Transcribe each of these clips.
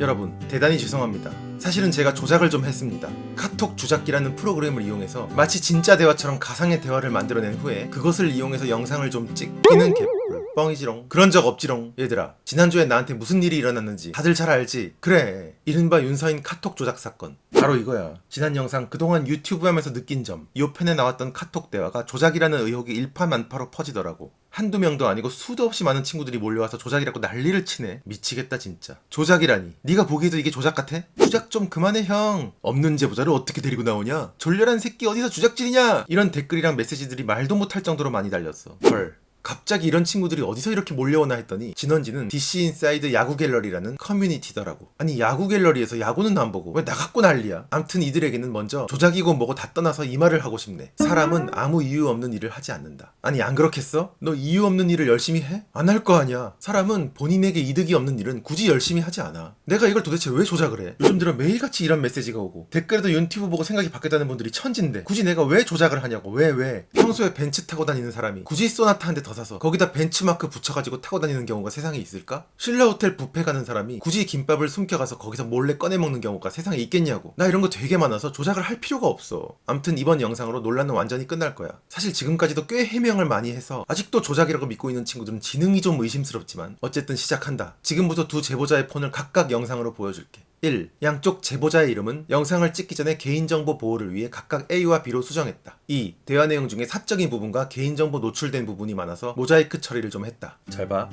여러분 대단히 죄송합니다. 사실은 제가 조작을 좀 했습니다. 카톡 조작기라는 프로그램을 이용해서 마치 진짜 대화처럼 가상의 대화를 만들어낸 후에 그것을 이용해서 영상을 좀 찍히는 개뿔 뻥이지롱 그런 적 없지롱. 얘들아 지난주에 나한테 무슨 일이 일어났는지 다들 잘 알지? 그래. 이른바 윤서인 카톡 조작 사건. 바로 이거야. 지난 영상 그동안 유튜브 하면서 느낀 점이 편에 나왔던 카톡 대화가 조작이라는 의혹이 일파만파로 퍼지더라고 한두 명도 아니고 수도 없이 많은 친구들이 몰려와서 조작이라고 난리를 치네. 미치겠다 진짜. 조작이라니. 네가 보기에도 이게 조작 같아? 주작 좀 그만해 형. 없는 제보자를 어떻게 데리고 나오냐? 졸렬한 새끼 어디서 주작질이냐? 이런 댓글이랑 메시지들이 말도 못할 정도로 많이 달렸어. 헐 갑자기 이런 친구들이 어디서 이렇게 몰려오나 했더니 진원지는 DC 인사이드 야구 갤러리라는 커뮤니티더라고. 아니 야구 갤러리에서 야구는 안 보고 왜나 갖고 난리야? 암튼 이들에게는 먼저 조작이고 뭐고 다 떠나서 이 말을 하고 싶네. 사람은 아무 이유 없는 일을 하지 않는다. 아니 안 그렇겠어? 너 이유 없는 일을 열심히 해? 안 할 거 아니야. 사람은 본인에게 이득이 없는 일은 굳이 열심히 하지 않아. 내가 이걸 도대체 왜 조작을 해? 요즘 들어 매일같이 이런 메시지가 오고 댓글에도 윤튜브 보고 생각이 바뀌었다는 분들이 천진데 굳이 내가 왜 조작을 하냐고 왜 왜? 평소에 벤츠 타고 다니는 사람이 굳이 대더 사서 거기다 벤츠마크 붙여가지고 타고 다니는 경우가 세상에 있을까? 신라 호텔 뷔페 가는 사람이 굳이 김밥을 숨겨가서 거기서 몰래 꺼내 먹는 경우가 세상에 있겠냐고. 나 이런 거 되게 많아서 조작을 할 필요가 없어. 암튼 이번 영상으로 논란은 완전히 끝날 거야. 사실 지금까지도 꽤 해명을 많이 해서 아직도 조작이라고 믿고 있는 친구들은 지능이 좀 의심스럽지만 어쨌든 시작한다. 지금부터 두 제보자의 폰을 각각 영상으로 보여줄게. 1. 양쪽 제보자의 이름은 영상을 찍기 전에 개인정보 보호를 위해 각각 A와 B로 수정했다. 2. 대화 내용 중에 사적인 부분과 개인정보 노출된 부분이 많아서 모자이크 처리를 좀 했다. 잘 봐.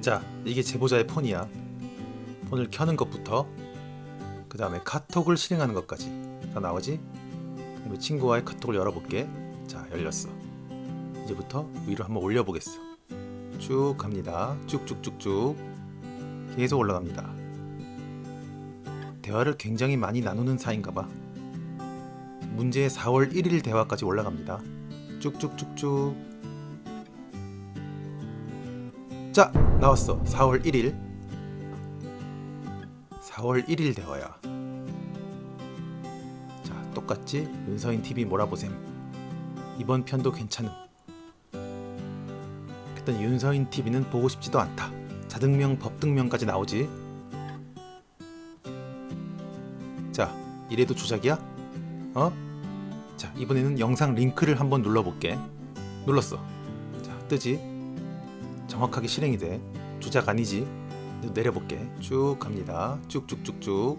자, 이게 제보자의 폰이야. 폰을 켜는 것부터 그 다음에 카톡을 실행하는 것까지 다 나오지? 그다음에 친구와의 카톡을 열어볼게. 자, 열렸어. 이제부터 위로 한번 올려보겠어. 쭉 갑니다. 쭉쭉쭉쭉 계속 올라갑니다. 대화를 굉장히 많이 나누는 사이인가 봐. 문제의 4월 1일 대화까지 올라갑니다. 쭉쭉쭉쭉. 자, 나왔어. 4월 1일. 4월 1일 대화야. 자, 똑같지? 윤서인 TV 몰아보셈. 이번 편도 괜찮음. 그랬더니 윤서인 TV는 보고 싶지도 않다. 자등명, 법등명까지 나오지. 이래도 조작이야? 어? 자, 이번에는 영상 링크를 한번 눌러볼게. 눌렀어. 자, 뜨지? 정확하게 실행이 돼. 조작 아니지? 내려볼게. 쭉 갑니다. 쭉쭉쭉쭉.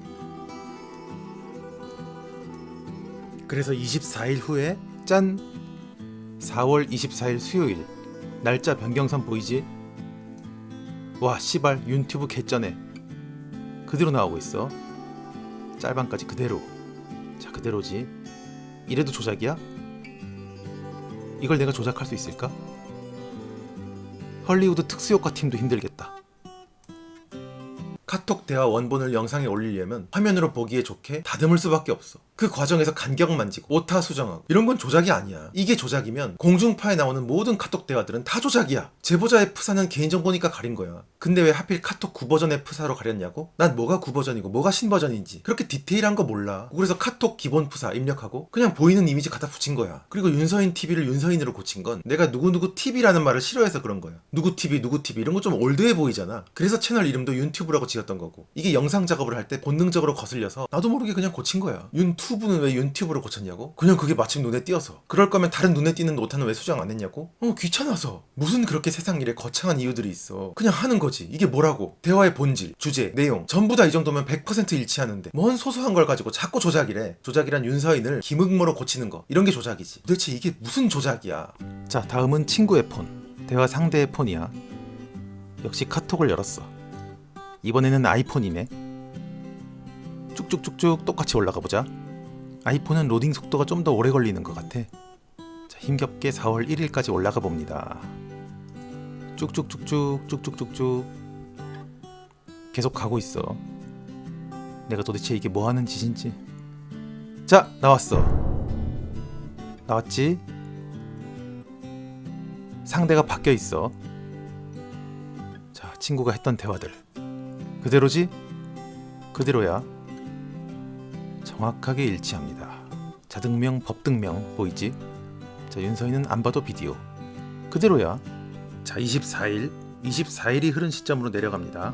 그래서 24일 후에 짠! 4월 24일 수요일. 날짜 변경선 보이지? 와, 씨발, 윤튜브 개쩌네. 그대로 나오고 있어. 짤방까지 그대로. 자, 그대로지. 이래도 조작이야? 이걸 내가 조작할 수 있을까? 헐리우드 특수효과 팀도 힘들겠다. 카톡 대화 원본을 영상에 올리려면 화면으로 보기에 좋게 다듬을 수밖에 없어. 그 과정에서 간격 만지고 오타 수정하고 이런 건 조작이 아니야. 이게 조작이면 공중파에 나오는 모든 카톡 대화들은 다 조작이야. 제보자의 프사는 개인정보니까 가린 거야. 근데 왜 하필 카톡 9버전의 프사로 가렸냐고? 난 뭐가 9버전이고 뭐가 신버전인지 그렇게 디테일한 거 몰라. 그래서 카톡 기본 프사 입력하고 그냥 보이는 이미지 갖다 붙인 거야. 그리고 윤서인 TV를 윤서인으로 고친 건 내가 누구누구 TV라는 말을 싫어해서 그런 거야. 누구 TV 누구 TV 이런 거 좀 올드해 보이잖아. 그래서 채널 이름도 윤튜브라고 지었던 거고. 이게 영상 작업을 할 때 본능적으로 거슬려서 나도 모르게 그냥 고친 거야. 윤 튜브는 왜 윤튜브로 고쳤냐고? 그냥 그게 마침 눈에 띄어서. 그럴 거면 다른 눈에 띄는 노타는 왜 수정 안 했냐고? 어 귀찮아서. 무슨 그렇게 세상 일에 거창한 이유들이 있어. 그냥 하는 거지. 이게 뭐라고? 대화의 본질, 주제, 내용 전부 다 이 정도면 100% 일치하는데 뭔 소소한 걸 가지고 자꾸 조작이래. 조작이란 윤서인을 김흑모로 고치는 거. 이런 게 조작이지. 도대체 이게 무슨 조작이야? 자 다음은 친구의 폰. 대화 상대의 폰이야. 역시 카톡을 열었어. 이번에는 아이폰이네. 쭉쭉쭉쭉 똑같이 올라가 보자. 아이폰은 로딩 속도가 좀 더 오래 걸리는 것 같아. 자, 힘겹게 4월 1일까지 올라가 봅니다. 쭉쭉쭉쭉 쭉쭉쭉쭉 계속 가고 있어. 내가 도대체 이게 뭐 하는 짓인지. 자, 나왔어. 나왔지? 상대가 바뀌어 있어. 자, 친구가 했던 대화들. 그대로지? 그대로야. 정확하게 일치합니다. 자등명, 법등명 보이지? 자, 윤서인은 안 봐도 비디오. 그대로야. 자, 24일. 24일이 흐른 시점으로 내려갑니다.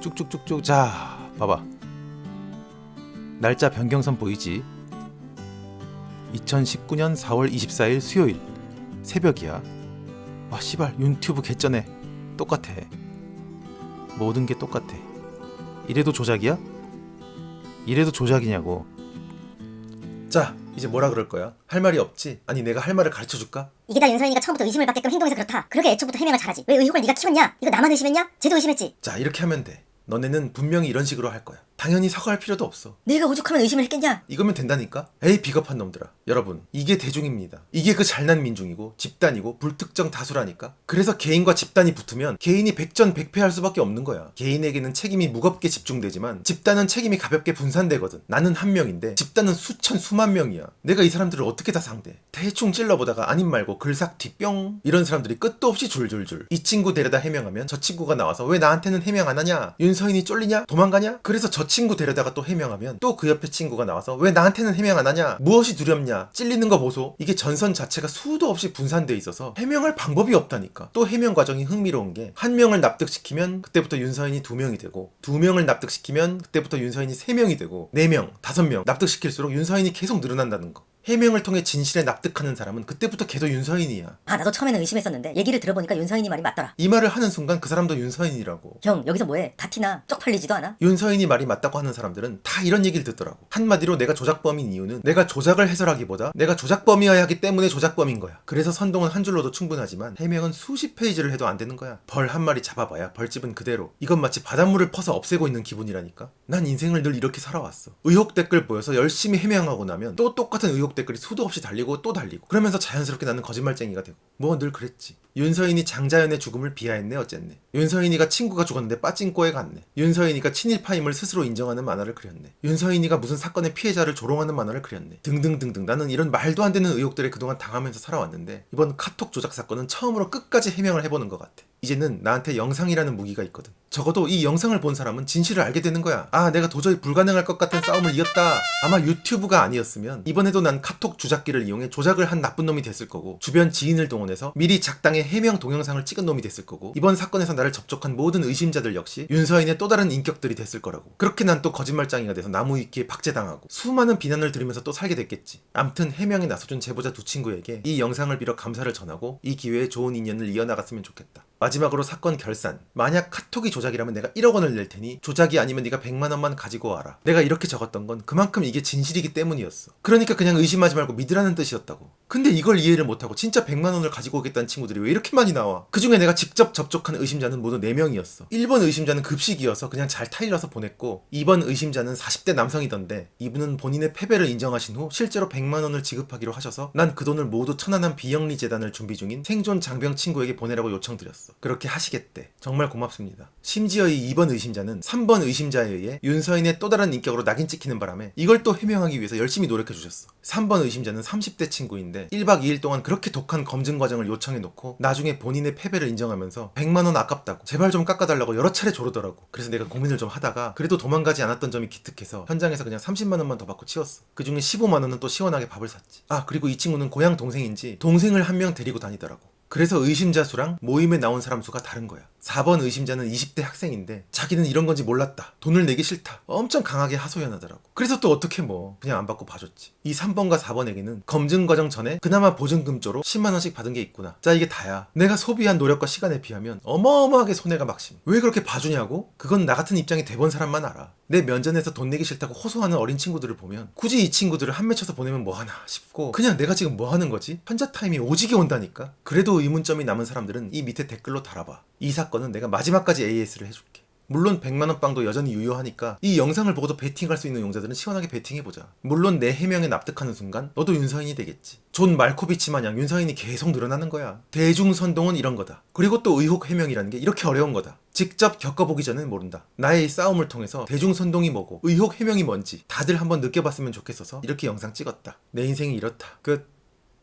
쭉쭉쭉쭉 자 봐봐 날짜 변경선 보이지 2019년 4월 24일 수요일 새벽이야 와 씨발 유튜브 개쩌네 똑같아 모든 게 똑같아 이래도 조작이야? 이래도 조작이냐고 자 이제 뭐라 그럴 거야? 할 말이 없지? 아니 내가 할 말을 가르쳐 줄까? 이게 다 윤서인이가 처음부터 의심을 받게끔 행동해서 그렇다. 그렇게 애초부터 해명을 잘하지. 왜 의혹을 네가 키웠냐? 이거 나만 의심했냐? 쟤도 의심했지. 자 이렇게 하면 돼 너네는 분명히 이런 식으로 할 거야 당연히 사과할 필요도 없어. 내가 오죽하면 의심을 했겠냐? 이거면 된다니까? 에이 비겁한 놈들아. 여러분 이게 대중입니다. 이게 그 잘난 민중이고 집단이고 불특정 다수라니까? 그래서 개인과 집단이 붙으면 개인이 백전백패할 수밖에 없는 거야. 개인에게는 책임이 무겁게 집중되지만 집단은 책임이 가볍게 분산되거든. 나는 한 명인데 집단은 수천 수만 명이야. 내가 이 사람들을 어떻게 다 상대? 대충 찔러보다가 아님 말고 글삭 뒤 뿅. 이런 사람들이 끝도 없이 줄줄줄. 이 친구 데려다 해명하면 저 친구가 나와서 왜 나한테는 해명 안 하냐? 윤서인이 쫄리냐? 도망가냐? 그래서 저 친구 데려다가 또 해명하면 또 그 옆에 친구가 나와서 왜 나한테는 해명 안 하냐? 무엇이 두렵냐? 찔리는 거 보소. 이게 전선 자체가 수도 없이 분산돼 있어서 해명할 방법이 없다니까. 또 해명 과정이 흥미로운 게 한 명을 납득시키면 그때부터 윤서인이 두 명이 되고 두 명을 납득시키면 그때부터 윤서인이 세 명이 되고 네 명 다섯 명 납득시킬수록 윤서인이 계속 늘어난다는 거 해명을 통해 진실에 납득하는 사람은 그때부터 계속 윤서인이야 아 나도 처음에는 의심했었는데 얘기를 들어보니까 윤서인이 말이 맞더라. 이 말을 하는 순간 그 사람도 윤서인이라고 형 여기서 뭐해? 다 티나 쪽팔리지도 않아? 윤서인이 말이 맞다고 하는 사람들은 다 이런 얘기를 듣더라고. 한마디로 내가 조작범인 이유는 내가 조작을 해설하기보다 내가 조작범이어야 하기 때문에 조작범인 거야. 그래서 선동은 한 줄로도 충분하지만 해명은 수십 페이지를 해도 안 되는 거야. 벌 한 마리 잡아봐야 벌집은 그대로. 이건 마치 바닷물을 퍼서 없애고 있는 기분이라니까. 난 인생을 늘 이렇게 살아왔어. 의혹 댓글 보여서 열심히 해명하고 나면 또 똑같은 의혹 댓글이 수도 없이 달리고 또 달리고. 그러면서 자연스럽게 나는 거짓말쟁이가 되고. 뭐 늘 그랬지. 윤서인이 장자연의 죽음을 비하했네 어쨌네. 윤서인이가 친구가 죽었는데 빠진꼬에 갔네. 윤서인이가 친일파임을 스스로 인정하는 만화를 그렸네. 윤서인이가 무슨 사건의 피해자를 조롱하는 만화를 그렸네. 등등등등. 나는 이런 말도 안 되는 의혹들에 그동안 당하면서 살아왔는데 이번 카톡 조작 사건은 처음으로 끝까지 해명을 해보는 것 같아. 이제는 나한테 영상이라는 무기가 있거든. 적어도 이 영상을 본 사람은 진실을 알게 되는 거야. 아, 내가 도저히 불가능할 것 같은 싸움을 이겼다. 아마 유튜브가 아니었으면 이번에도 난 카톡 주작기를 이용해 조작을 한 나쁜 놈이 됐을 거고 주변 지인을 동원해서 미리 작당 의 해명 동영상을 찍은 놈이 됐을 거고 이번 사건에서 나를 접촉한 모든 의심자들 역시 윤서인의 또 다른 인격들이 됐을 거라고. 그렇게 난 또 거짓말장이가 돼서 나무 위키에 박제당하고 수많은 비난을 들으면서 또 살게 됐겠지. 암튼 해명에 나서준 제보자 두 친구에게 이 영상을 빌어 감사를 전하고 이 기회에 좋은 인연을 이어나갔으면 좋겠다. 마지막으로 사건 결산. 만약 카톡이 조작이라면 내가 1억 원을 낼 테니 조작이 아니면 네가 100만 원만 가지고 와라. 내가 이렇게 적었던 건 그만큼 이게 진실이기 때문이었어. 그러니까 그냥 의심하지 말고 믿으라는 뜻이었다고. 근데 이걸 이해를 못하고 진짜 100만 원을 가지고 오겠다는 친구들이 왜 이렇게 많이 나와? 그 중에 내가 직접 접촉한 의심자는 모두 4명이었어. 1번 의심자는 급식이어서 그냥 잘 타일러서 보냈고 2번 의심자는 40대 남성이던데 이분은 본인의 패배를 인정하신 후 실제로 100만 원을 지급하기로 하셔서 난 그 돈을 모두 천안함 비영리 재단을 준비 중인 생존 장병 친구에게 보내라고 요청드렸어. 그렇게 하시겠대. 정말 고맙습니다. 심지어 이 2번 의심자는 3번 의심자에 의해 윤서인의 또 다른 인격으로 낙인 찍히는 바람에 이걸 또 해명하기 위해서 열심히 노력해 주셨어. 3번 의심자는 30대 친구인데 1박 2일 동안 그렇게 독한 검증 과정을 요청해 놓고 나중에 본인의 패배를 인정하면서 100만 원 아깝다고 제발 좀 깎아달라고 여러 차례 조르더라고. 그래서 내가 고민을 좀 하다가 그래도 도망가지 않았던 점이 기특해서 현장에서 그냥 30만 원만 더 받고 치웠어. 그 중에 15만 원은 또 시원하게 밥을 샀지. 아 그리고 이 친구는 고향 동생인지 동생을 한 명 데리고 다니더라고. 그래서 의심자 수랑 모임에 나온 사람 수가 다른 거야. 4번 의심자는 20대 학생인데 자기는 이런 건지 몰랐다. 돈을 내기 싫다. 엄청 강하게 하소연하더라고. 그래서 또 어떻게 뭐 그냥 안 받고 봐줬지. 이 3번과 4번에게는 검증 과정 전에 그나마 보증금조로 10만 원씩 받은 게 있구나. 자 이게 다야. 내가 소비한 노력과 시간에 비하면 어마어마하게 손해가 막심. 왜 그렇게 봐주냐고? 그건 나 같은 입장이 돼본 사람만 알아. 내 면전에서 돈 내기 싫다고 호소하는 어린 친구들을 보면 굳이 이 친구들을 한 맺혀서 보내면 뭐하나 싶고 그냥 내가 지금 뭐 하는 거지? 환자 타임이 오지게 온다니까. 그래도 의문점이 남은 사람들은 이 밑에 댓글로 달아봐. 이 사건은 내가 마지막까지 AS를 해줄게. 물론 100만원 빵도 여전히 유효하니까 이 영상을 보고도 베팅할 수 있는 용자들은 시원하게 베팅해보자. 물론 내 해명에 납득하는 순간 너도 윤서인이 되겠지. 존 말코비치 마냥 윤서인이 계속 늘어나는 거야. 대중선동은 이런 거다. 그리고 또 의혹 해명이라는 게 이렇게 어려운 거다. 직접 겪어보기 전엔 모른다. 나의 이 싸움을 통해서 대중선동이 뭐고 의혹 해명이 뭔지 다들 한번 느껴봤으면 좋겠어서 이렇게 영상 찍었다. 내 인생이 이렇다. 끝.